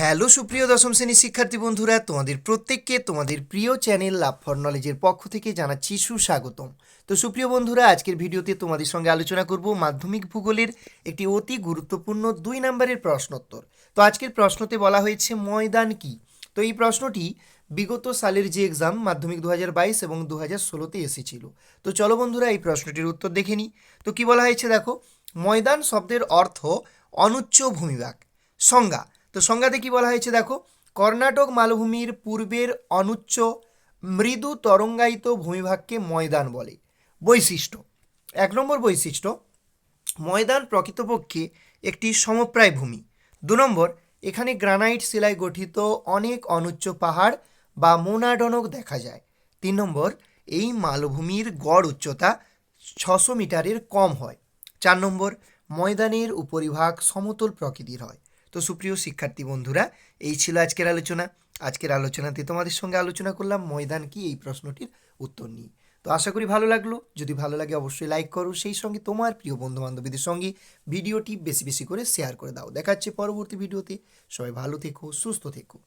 Hello সুপ্রিয় দশম শ্রেণির শিক্ষার্থী বন্ধুরা, তোমাদের প্রত্যেককে তোমাদের প্রিয় চ্যানেল লাভ ফর নলেজের পক্ষ থেকে জানাচ্ছি সুস্বাগতম। তো সুপ্রিয় বন্ধুরা, আজকের ভিডিওতে তোমাদের সঙ্গে আলোচনা করব মাধ্যমিক ভূগোলের একটি অতি গুরুত্বপূর্ণ দুই নম্বরের প্রশ্নোত্তর। তো আজকের প্রশ্নতে বলা হয়েছে ময়দান কি? তো এই প্রশ্নটি বিগত সালের যে এক্সাম, মাধ্যমিক দু এবং দু হাজার ষোলোতে এসেছিল। তো চলো বন্ধুরা, এই প্রশ্নটির উত্তর দেখে নিই। তো কি বলা হয়েছে দেখো? ময়দান শব্দের অর্থ অনুচ্চ ভূমিভাগ। সংজ্ঞা তো সংজ্ঞাতে কি বলা হয়েছে দেখো, কর্ণাটক মালভূমির পূর্বের অনুচ্চ মৃদু তরঙ্গায়িত ভূমিভাগকে ময়দান বলে। বৈশিষ্ট্য, এক নম্বর বৈশিষ্ট্য, ময়দান প্রকৃতপক্ষে একটি সমপ্রায় ভূমি। দু নম্বর, এখানে গ্রানাইট শিলায় গঠিত অনেক অনুচ্চ পাহাড় বা মোনাডনক দেখা যায়। তিন নম্বর, এই মালভূমির গড় উচ্চতা ছশো মিটারের কম হয়। চার নম্বর, ময়দানের উপরিভাগ সমতল প্রকৃতির হয়। তো সুপ্রিয় শিক্ষার্থী বন্ধুরা, এই ছিল আজকের আলোচনা। আজকের আলোচনাতে তোমাদের সঙ্গে আলোচনা করলাম ময়দান কি, এই প্রশ্নটির উত্তর নিয়ে। তো আশা করি ভালো লাগল। যদি ভালো লাগে অবশ্যই লাইক করো। সেই সঙ্গে তোমার প্রিয় বন্ধু বান্ধবীদের সঙ্গে ভিডিওটি বেশি বেশি করে শেয়ার করে দাও। দেখাচ্ছে পরবর্তী ভিডিওতে। সবাই ভালো থেকো, সুস্থ থেকো।